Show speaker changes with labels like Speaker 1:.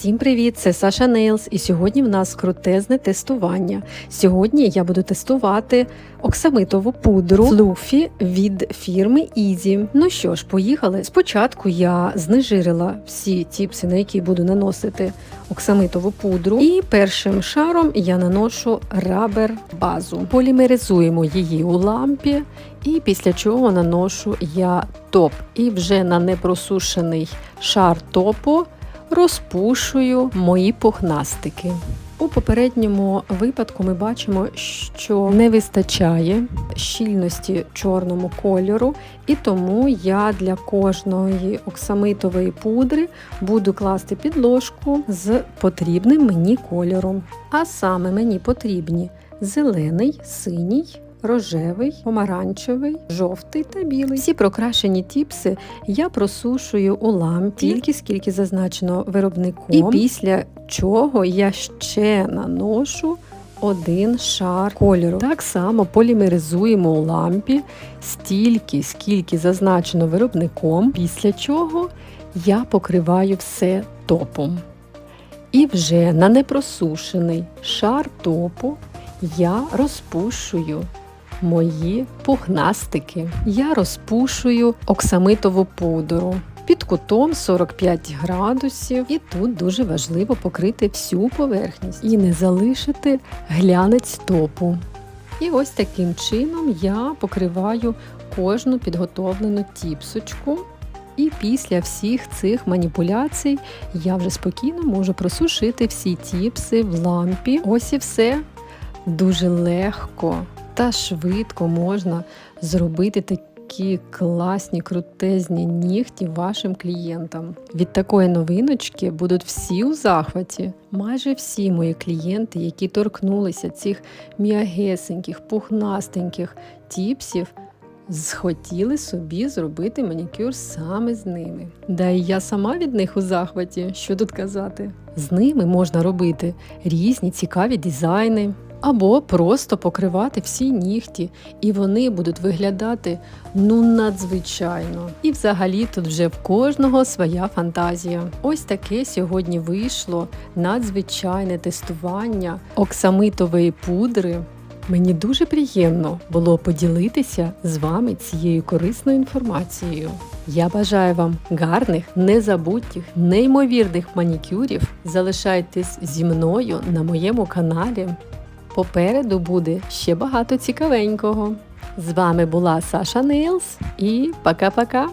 Speaker 1: Всім привіт! Це Саша Нейлс, і сьогодні в нас крутезне тестування. Сьогодні я буду тестувати оксамитову пудру Fluffy від фірми Easy. Ну що ж, поїхали. Спочатку я знежирила всі тіпси, на які буду наносити оксамитову пудру. І першим шаром я наношу рабер базу. Полімеризуємо її у лампі, і після чого наношу я топ. І вже на непросушений шар топу розпушую мої пухнастики. У попередньому випадку ми бачимо, що не вистачає щільності чорному кольору, і тому я для кожної оксамитової пудри буду класти підложку з потрібним мені кольором. А саме мені потрібні зелений, синій. Рожевий, помаранчевий, жовтий та білий. Всі прокрашені тіпси я просушую у лампі, тільки скільки зазначено виробником. І після чого я ще наношу один шар кольору. Так само полімеризуємо у лампі стільки, скільки зазначено виробником, після чого я покриваю все топом. І вже на непросушений шар топу я розпушую мої пухнастики. Я розпушую оксамитову пудру під кутом 45 градусів, і тут дуже важливо покрити всю поверхність і не залишити глянець топу. І ось таким чином я покриваю кожну підготовлену тіпсочку. І після всіх цих маніпуляцій я вже спокійно можу просушити всі тіпси в лампі. Ось і все дуже легко та швидко можна зробити такі класні, крутезні нігті вашим клієнтам. Від такої новиночки будуть всі у захваті. Майже всі мої клієнти, які торкнулися цих м'ягесеньких, пухнастеньких тіпсів. Схотіли собі зробити манікюр саме з ними. Да і я сама від них у захваті, що тут казати. З ними можна робити різні цікаві дизайни, або просто покривати всі нігті, і вони будуть виглядати ну надзвичайно. І взагалі тут вже в кожного своя фантазія. Ось таке сьогодні вийшло надзвичайне тестування оксамитової пудри. Мені дуже приємно було поділитися з вами цією корисною інформацією. Я бажаю вам гарних, незабутніх, неймовірних манікюрів. Залишайтесь зі мною на моєму каналі. Попереду буде ще багато цікавенького. З вами була Саша Нейлс і пока-пока!